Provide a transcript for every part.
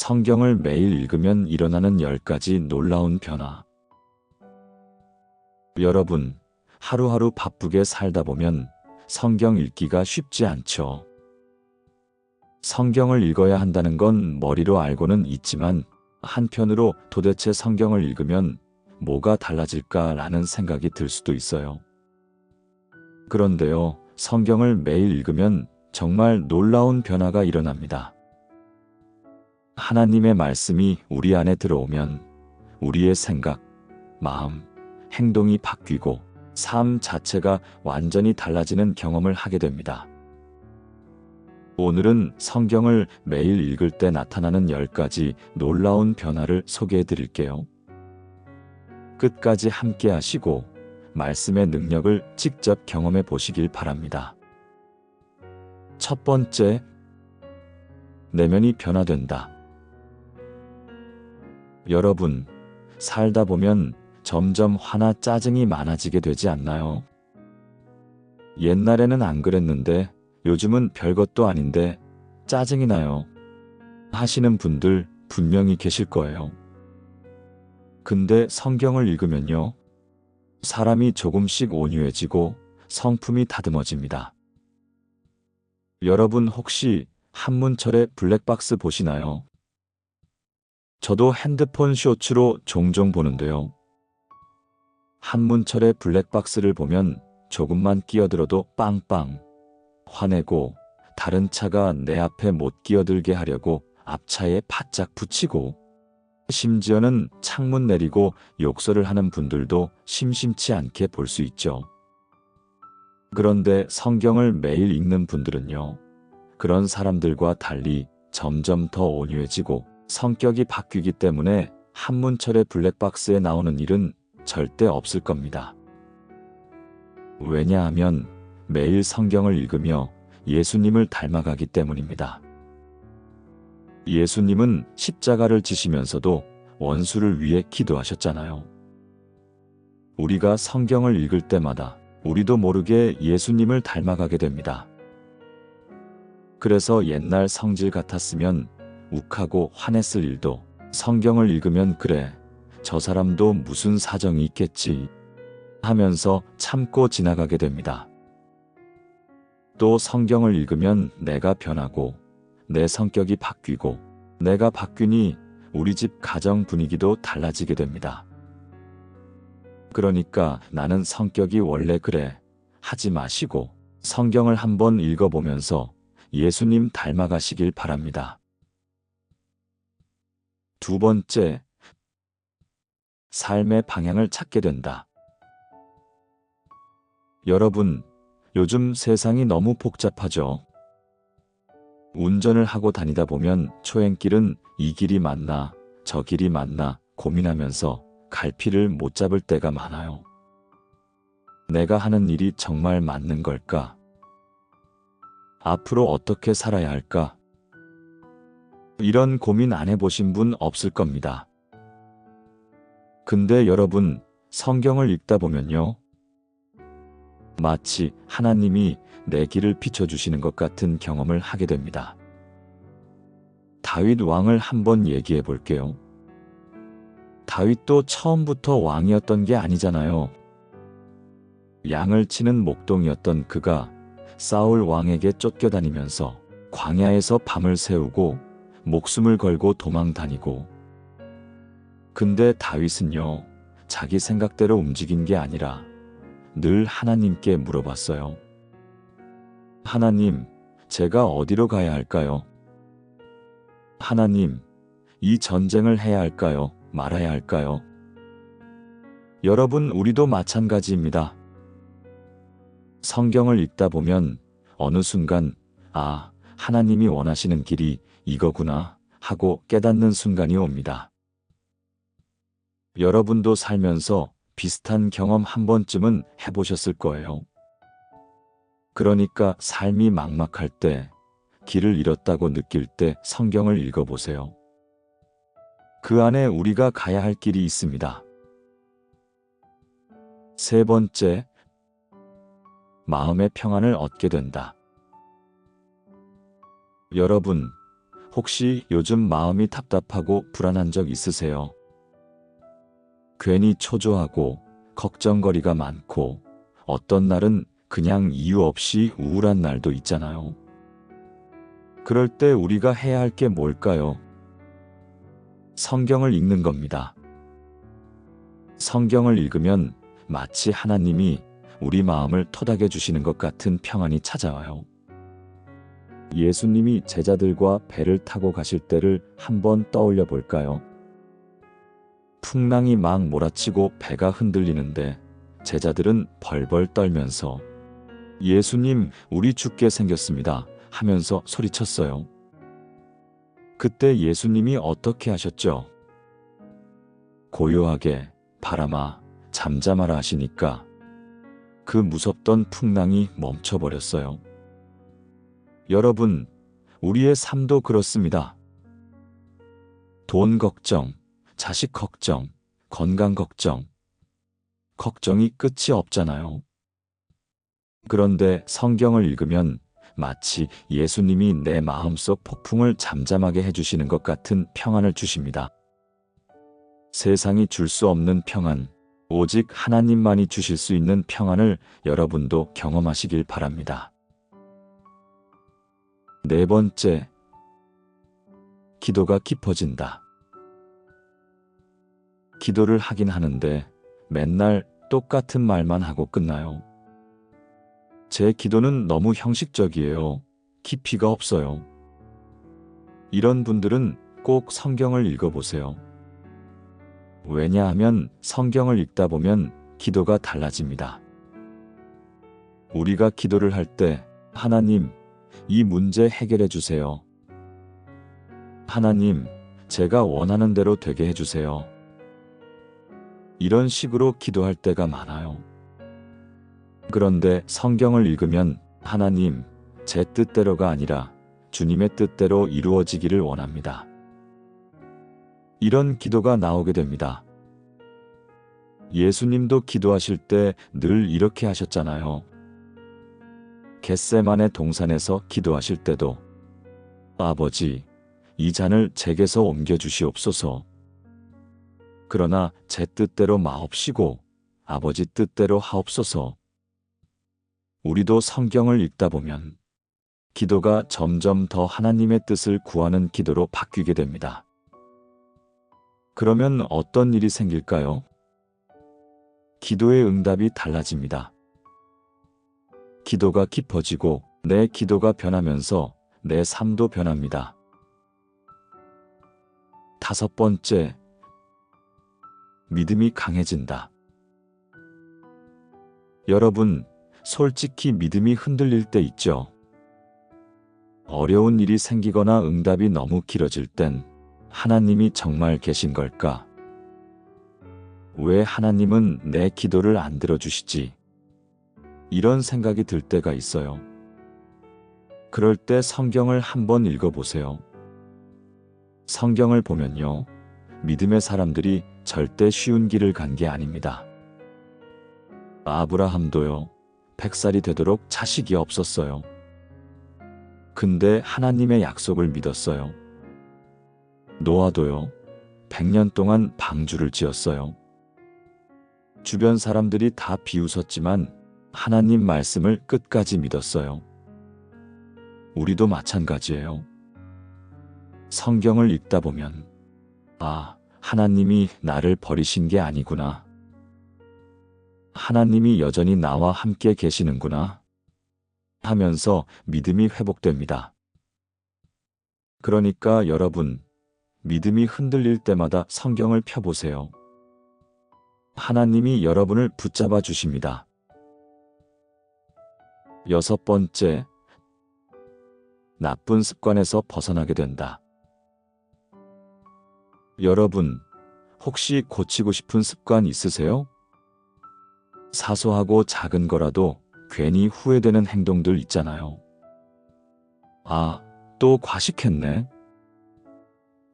성경을 매일 읽으면 일어나는 10가지 놀라운 변화. 여러분, 하루하루 바쁘게 살다 보면 성경 읽기가 쉽지 않죠. 성경을 읽어야 한다는 건 머리로 알고는 있지만 한편으로 도대체 성경을 읽으면 뭐가 달라질까라는 생각이 들 수도 있어요. 그런데요, 성경을 매일 읽으면 정말 놀라운 변화가 일어납니다. 하나님의 말씀이 우리 안에 들어오면 우리의 생각, 마음, 행동이 바뀌고 삶 자체가 완전히 달라지는 경험을 하게 됩니다. 오늘은 성경을 매일 읽을 때 나타나는 10가지 놀라운 변화를 소개해 드릴게요. 끝까지 함께 하시고 말씀의 능력을 직접 경험해 보시길 바랍니다. 첫 번째, 내면이 변화된다. 여러분, 살다 보면 점점 화나 짜증이 많아지게 되지 않나요? 옛날에는 안 그랬는데 요즘은 별것도 아닌데 짜증이 나요. 하시는 분들 분명히 계실 거예요. 근데 성경을 읽으면요. 사람이 조금씩 온유해지고 성품이 다듬어집니다. 여러분 혹시 한문철의 블랙박스 보시나요? 저도 핸드폰 쇼츠로 종종 보는데요. 한문철의 블랙박스를 보면 조금만 끼어들어도 빵빵 화내고 다른 차가 내 앞에 못 끼어들게 하려고 앞차에 바짝 붙이고 심지어는 창문 내리고 욕설을 하는 분들도 심심치 않게 볼 수 있죠. 그런데 성경을 매일 읽는 분들은요. 그런 사람들과 달리 점점 더 온유해지고 성격이 바뀌기 때문에 한문철의 블랙박스에 나오는 일은 절대 없을 겁니다. 왜냐하면 매일 성경을 읽으며 예수님을 닮아가기 때문입니다. 예수님은 십자가를 지시면서도 원수를 위해 기도하셨잖아요. 우리가 성경을 읽을 때마다 우리도 모르게 예수님을 닮아가게 됩니다. 그래서 옛날 성질 같았으면 욱하고 화냈을 일도 성경을 읽으면 그래, 저 사람도 무슨 사정이 있겠지 하면서 참고 지나가게 됩니다. 또 성경을 읽으면 내가 변하고 내 성격이 바뀌고 내가 바뀌니 우리 집 가정 분위기도 달라지게 됩니다. 그러니까 나는 성격이 원래 그래 하지 마시고 성경을 한번 읽어보면서 예수님 닮아가시길 바랍니다. 두 번째, 삶의 방향을 찾게 된다. 여러분, 요즘 세상이 너무 복잡하죠. 운전을 하고 다니다 보면 초행길은 이 길이 맞나, 저 길이 맞나 고민하면서 갈피를 못 잡을 때가 많아요. 내가 하는 일이 정말 맞는 걸까? 앞으로 어떻게 살아야 할까? 이런 고민 안 해보신 분 없을 겁니다. 근데 여러분, 성경을 읽다 보면요. 마치 하나님이 내 길을 비춰주시는 것 같은 경험을 하게 됩니다. 다윗 왕을 한번 얘기해 볼게요. 다윗도 처음부터 왕이었던 게 아니잖아요. 양을 치는 목동이었던 그가 사울 왕에게 쫓겨다니면서 광야에서 밤을 새우고 목숨을 걸고 도망 다니고 근데 다윗은요, 자기 생각대로 움직인 게 아니라 늘 하나님께 물어봤어요. 하나님, 제가 어디로 가야 할까요? 하나님, 이 전쟁을 해야 할까요? 말아야 할까요? 여러분, 우리도 마찬가지입니다. 성경을 읽다 보면 어느 순간, 아, 하나님이 원하시는 길이 이거구나 하고 깨닫는 순간이 옵니다. 여러분도 살면서 비슷한 경험 한 번쯤은 해보셨을 거예요. 그러니까 삶이 막막할 때, 길을 잃었다고 느낄 때 성경을 읽어보세요. 그 안에 우리가 가야 할 길이 있습니다. 세 번째, 마음의 평안을 얻게 된다. 여러분, 혹시 요즘 마음이 답답하고 불안한 적 있으세요? 괜히 초조하고 걱정거리가 많고 어떤 날은 그냥 이유 없이 우울한 날도 있잖아요. 그럴 때 우리가 해야 할 게 뭘까요? 성경을 읽는 겁니다. 성경을 읽으면 마치 하나님이 우리 마음을 토닥여 주시는 것 같은 평안이 찾아와요. 예수님이 제자들과 배를 타고 가실 때를 한번 떠올려 볼까요? 풍랑이 막 몰아치고 배가 흔들리는데 제자들은 벌벌 떨면서 예수님, 우리 죽게 생겼습니다. 하면서 소리쳤어요. 그때 예수님이 어떻게 하셨죠? 고요하게 바람아, 잠잠하라 하시니까 그 무섭던 풍랑이 멈춰버렸어요. 여러분, 우리의 삶도 그렇습니다. 돈 걱정, 자식 걱정, 건강 걱정, 걱정이 끝이 없잖아요. 그런데 성경을 읽으면 마치 예수님이 내 마음속 폭풍을 잠잠하게 해주시는 것 같은 평안을 주십니다. 세상이 줄 수 없는 평안, 오직 하나님만이 주실 수 있는 평안을 여러분도 경험하시길 바랍니다. 네 번째, 기도가 깊어진다. 기도를 하긴 하는데 맨날 똑같은 말만 하고 끝나요. 제 기도는 너무 형식적이에요. 깊이가 없어요. 이런 분들은 꼭 성경을 읽어보세요. 왜냐하면 성경을 읽다 보면 기도가 달라집니다. 우리가 기도를 할 때, 하나님, 이 문제 해결해 주세요. 하나님, 제가 원하는 대로 되게 해주세요. 이런 식으로 기도할 때가 많아요. 그런데 성경을 읽으면 하나님, 제 뜻대로가 아니라 주님의 뜻대로 이루어지기를 원합니다. 이런 기도가 나오게 됩니다. 예수님도 기도하실 때 늘 이렇게 하셨잖아요. 겟세만의 동산에서 기도하실 때도 아버지, 이 잔을 제게서 옮겨 주시옵소서. 그러나 제 뜻대로 마옵시고 아버지 뜻대로 하옵소서. 우리도 성경을 읽다 보면 기도가 점점 더 하나님의 뜻을 구하는 기도로 바뀌게 됩니다. 그러면 어떤 일이 생길까요? 기도의 응답이 달라집니다. 기도가 깊어지고 내 기도가 변하면서 내 삶도 변합니다. 다섯 번째, 믿음이 강해진다. 여러분, 솔직히 믿음이 흔들릴 때 있죠. 어려운 일이 생기거나 응답이 너무 길어질 땐 하나님이 정말 계신 걸까? 왜 하나님은 내 기도를 안 들어주시지? 이런 생각이 들 때가 있어요. 그럴 때 성경을 한번 읽어보세요. 성경을 보면요. 믿음의 사람들이 절대 쉬운 길을 간 게 아닙니다. 아브라함도요. 백살이 되도록 자식이 없었어요. 근데 하나님의 약속을 믿었어요. 노아도요. 100년 동안 방주를 지었어요. 주변 사람들이 다 비웃었지만 하나님 말씀을 끝까지 믿었어요. 우리도 마찬가지예요. 성경을 읽다 보면, 아, 하나님이 나를 버리신 게 아니구나. 하나님이 여전히 나와 함께 계시는구나. 하면서 믿음이 회복됩니다. 그러니까 여러분, 믿음이 흔들릴 때마다 성경을 펴보세요. 하나님이 여러분을 붙잡아 주십니다. 여섯 번째, 나쁜 습관에서 벗어나게 된다. 여러분, 혹시 고치고 싶은 습관 있으세요? 사소하고 작은 거라도 괜히 후회되는 행동들 있잖아요. 아, 또 과식했네.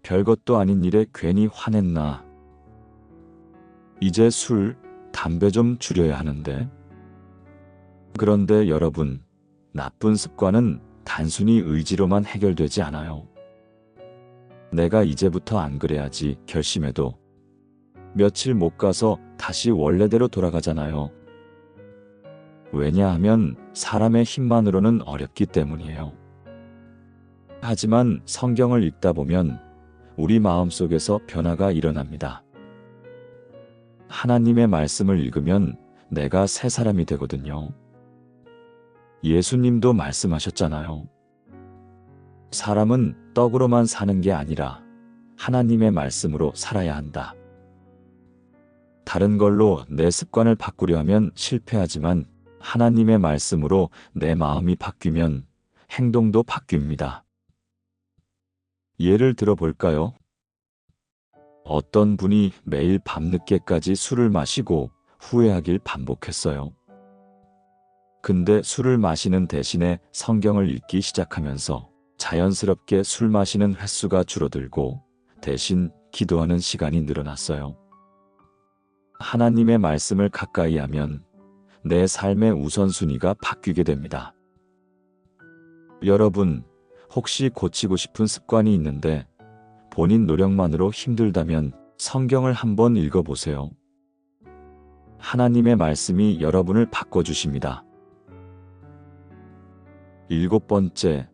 별것도 아닌 일에 괜히 화냈나. 이제 술, 담배 좀 줄여야 하는데. 그런데 여러분, 나쁜 습관은 단순히 의지로만 해결되지 않아요. 내가 이제부터 안 그래야지 결심해도 며칠 못 가서 다시 원래대로 돌아가잖아요. 왜냐하면 사람의 힘만으로는 어렵기 때문이에요. 하지만 성경을 읽다 보면 우리 마음 속에서 변화가 일어납니다. 하나님의 말씀을 읽으면 내가 새 사람이 되거든요. 예수님도 말씀하셨잖아요. 사람은 떡으로만 사는 게 아니라 하나님의 말씀으로 살아야 한다. 다른 걸로 내 습관을 바꾸려 하면 실패하지만 하나님의 말씀으로 내 마음이 바뀌면 행동도 바뀝니다. 예를 들어 볼까요? 어떤 분이 매일 밤늦게까지 술을 마시고 후회하길 반복했어요. 근데 술을 마시는 대신에 성경을 읽기 시작하면서 자연스럽게 술 마시는 횟수가 줄어들고 대신 기도하는 시간이 늘어났어요. 하나님의 말씀을 가까이 하면 내 삶의 우선순위가 바뀌게 됩니다. 여러분, 혹시 고치고 싶은 습관이 있는데 본인 노력만으로 힘들다면 성경을 한번 읽어보세요. 하나님의 말씀이 여러분을 바꿔주십니다. 일곱 번째,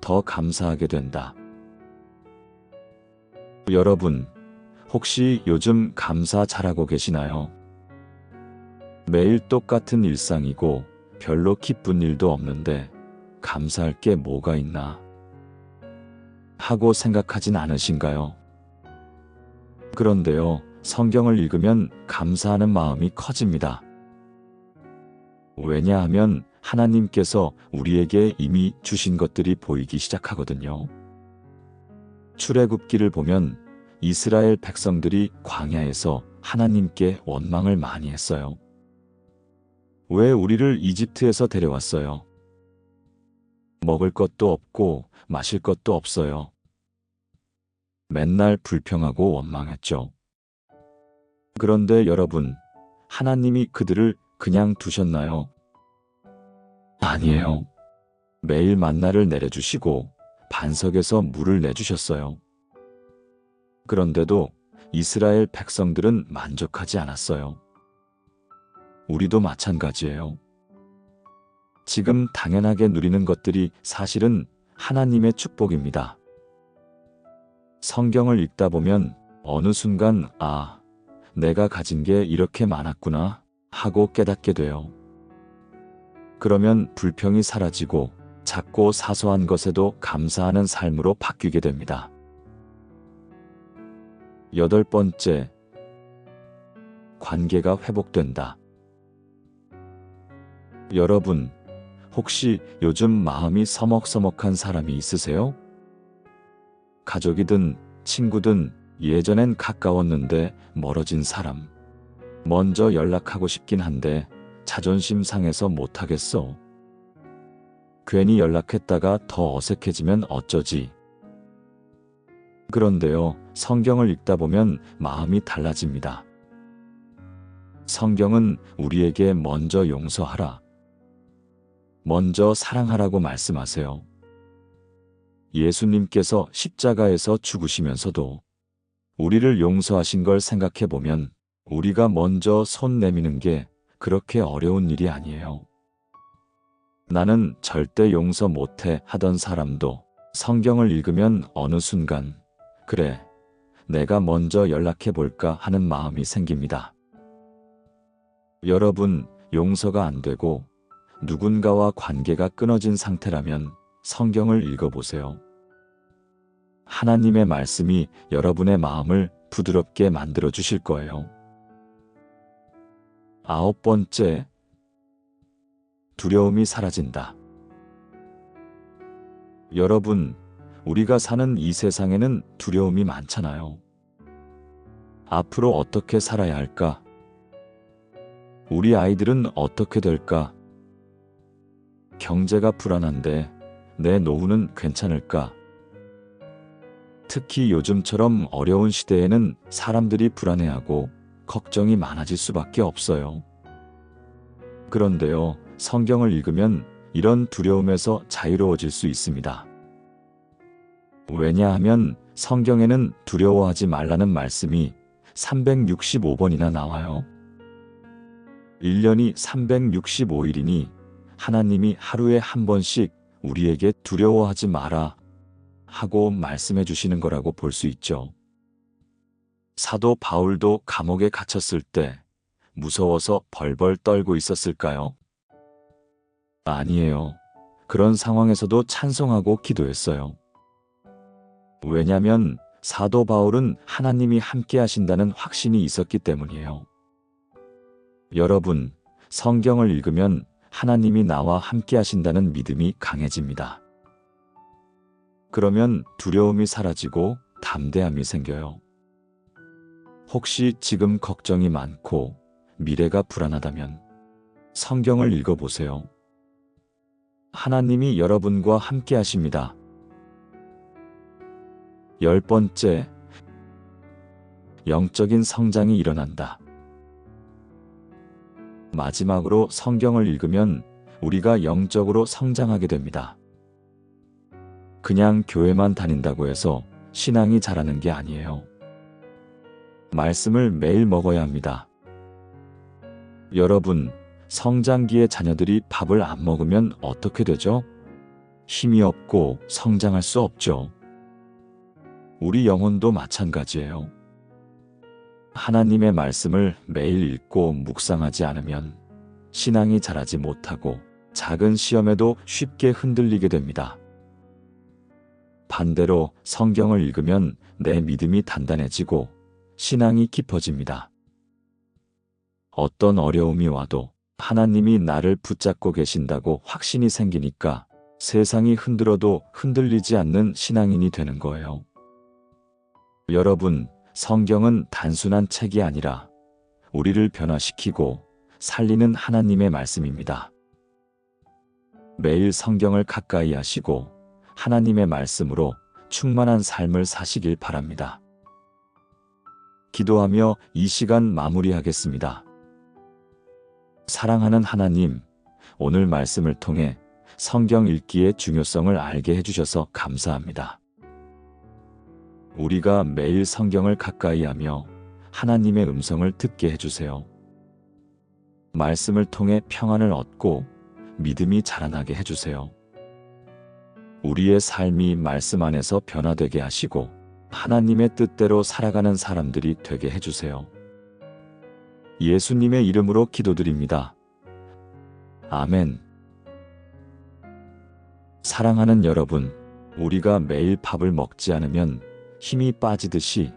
더 감사하게 된다. 여러분, 혹시 요즘 감사 잘하고 계시나요? 매일 똑같은 일상이고 별로 기쁜 일도 없는데 감사할 게 뭐가 있나 하고 생각하진 않으신가요? 그런데요, 성경을 읽으면 감사하는 마음이 커집니다. 왜냐하면 하나님께서 우리에게 이미 주신 것들이 보이기 시작하거든요. 출애굽기를 보면 이스라엘 백성들이 광야에서 하나님께 원망을 많이 했어요. 왜 우리를 이집트에서 데려왔어요? 먹을 것도 없고 마실 것도 없어요. 맨날 불평하고 원망했죠. 그런데 여러분, 하나님이 그들을 그냥 두셨나요? 아니에요. 매일 만나를 내려주시고 반석에서 물을 내주셨어요. 그런데도 이스라엘 백성들은 만족하지 않았어요. 우리도 마찬가지예요. 지금 당연하게 누리는 것들이 사실은 하나님의 축복입니다. 성경을 읽다 보면 어느 순간, 아, 내가 가진 게 이렇게 많았구나 하고 깨닫게 돼요. 그러면 불평이 사라지고 작고 사소한 것에도 감사하는 삶으로 바뀌게 됩니다. 여덟 번째, 관계가 회복된다. 여러분, 혹시 요즘 마음이 서먹서먹한 사람이 있으세요? 가족이든 친구든 예전엔 가까웠는데 멀어진 사람. 먼저 연락하고 싶긴 한데 자존심 상해서 못하겠어. 괜히 연락했다가 더 어색해지면 어쩌지. 그런데요, 성경을 읽다 보면 마음이 달라집니다. 성경은 우리에게 먼저 용서하라. 먼저 사랑하라고 말씀하세요. 예수님께서 십자가에서 죽으시면서도 우리를 용서하신 걸 생각해 보면 우리가 먼저 손 내미는 게 그렇게 어려운 일이 아니에요. 나는 절대 용서 못해 하던 사람도 성경을 읽으면 어느 순간 그래, 내가 먼저 연락해 볼까 하는 마음이 생깁니다. 여러분, 용서가 안 되고 누군가와 관계가 끊어진 상태라면 성경을 읽어보세요. 하나님의 말씀이 여러분의 마음을 부드럽게 만들어 주실 거예요. 아홉 번째, 두려움이 사라진다. 여러분, 우리가 사는 이 세상에는 두려움이 많잖아요. 앞으로 어떻게 살아야 할까? 우리 아이들은 어떻게 될까? 경제가 불안한데 내 노후는 괜찮을까? 특히 요즘처럼 어려운 시대에는 사람들이 불안해하고 걱정이 많아질 수밖에 없어요. 그런데요, 성경을 읽으면 이런 두려움에서 자유로워질 수 있습니다. 왜냐하면 성경에는 두려워하지 말라는 말씀이 365번이나 나와요. 1년이 365일이니 하나님이 하루에 한 번씩 우리에게 두려워하지 마라 하고 말씀해 주시는 거라고 볼 수 있죠. 사도 바울도 감옥에 갇혔을 때 무서워서 벌벌 떨고 있었을까요? 아니에요. 그런 상황에서도 찬송하고 기도했어요. 왜냐면 사도 바울은 하나님이 함께 하신다는 확신이 있었기 때문이에요. 여러분, 성경을 읽으면 하나님이 나와 함께 하신다는 믿음이 강해집니다. 그러면 두려움이 사라지고 담대함이 생겨요. 혹시 지금 걱정이 많고 미래가 불안하다면 성경을 읽어보세요. 하나님이 여러분과 함께 하십니다. 열 번째, 영적인 성장이 일어난다. 마지막으로 성경을 읽으면 우리가 영적으로 성장하게 됩니다. 그냥 교회만 다닌다고 해서 신앙이 자라는 게 아니에요. 말씀을 매일 먹어야 합니다. 여러분, 성장기의 자녀들이 밥을 안 먹으면 어떻게 되죠? 힘이 없고 성장할 수 없죠. 우리 영혼도 마찬가지예요. 하나님의 말씀을 매일 읽고 묵상하지 않으면 신앙이 자라지 못하고 작은 시험에도 쉽게 흔들리게 됩니다. 반대로 성경을 읽으면 내 믿음이 단단해지고 신앙이 깊어집니다. 어떤 어려움이 와도 하나님이 나를 붙잡고 계신다고 확신이 생기니까 세상이 흔들어도 흔들리지 않는 신앙인이 되는 거예요. 여러분, 성경은 단순한 책이 아니라 우리를 변화시키고 살리는 하나님의 말씀입니다. 매일 성경을 가까이 하시고 하나님의 말씀으로 충만한 삶을 사시길 바랍니다. 기도하며 이 시간 마무리하겠습니다. 사랑하는 하나님, 오늘 말씀을 통해 성경 읽기의 중요성을 알게 해주셔서 감사합니다. 우리가 매일 성경을 가까이 하며 하나님의 음성을 듣게 해주세요. 말씀을 통해 평안을 얻고 믿음이 자라나게 해주세요. 우리의 삶이 말씀 안에서 변화되게 하시고 하나님의 뜻대로 살아가는 사람들이 되게 해주세요. 예수님의 이름으로 기도드립니다. 아멘. 사랑하는 여러분, 우리가 매일 밥을 먹지 않으면 힘이 빠지듯이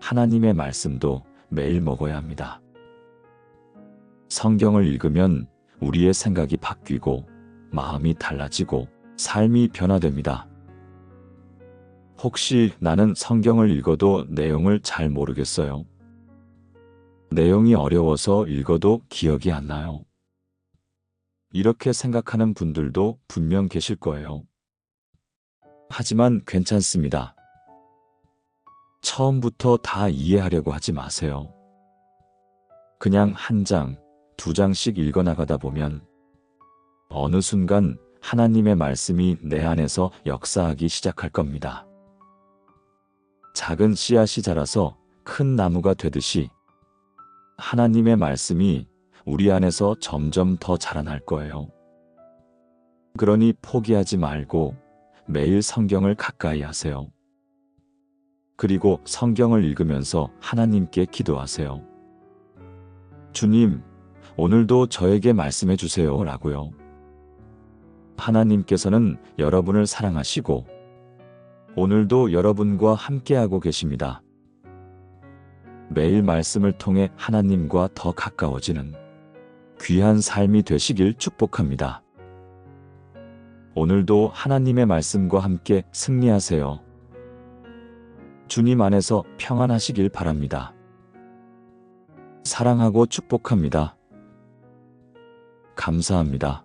하나님의 말씀도 매일 먹어야 합니다. 성경을 읽으면 우리의 생각이 바뀌고 마음이 달라지고 삶이 변화됩니다. 혹시 나는 성경을 읽어도 내용을 잘 모르겠어요. 내용이 어려워서 읽어도 기억이 안 나요. 이렇게 생각하는 분들도 분명 계실 거예요. 하지만 괜찮습니다. 처음부터 다 이해하려고 하지 마세요. 그냥 한 장, 두 장씩 읽어나가다 보면 어느 순간 하나님의 말씀이 내 안에서 역사하기 시작할 겁니다. 작은 씨앗이 자라서 큰 나무가 되듯이 하나님의 말씀이 우리 안에서 점점 더 자라날 거예요. 그러니 포기하지 말고 매일 성경을 가까이 하세요. 그리고 성경을 읽으면서 하나님께 기도하세요. 주님, 오늘도 저에게 말씀해 주세요. 라고요. 하나님께서는 여러분을 사랑하시고 오늘도 여러분과 함께하고 계십니다. 매일 말씀을 통해 하나님과 더 가까워지는 귀한 삶이 되시길 축복합니다. 오늘도 하나님의 말씀과 함께 승리하세요. 주님 안에서 평안하시길 바랍니다. 사랑하고 축복합니다. 감사합니다.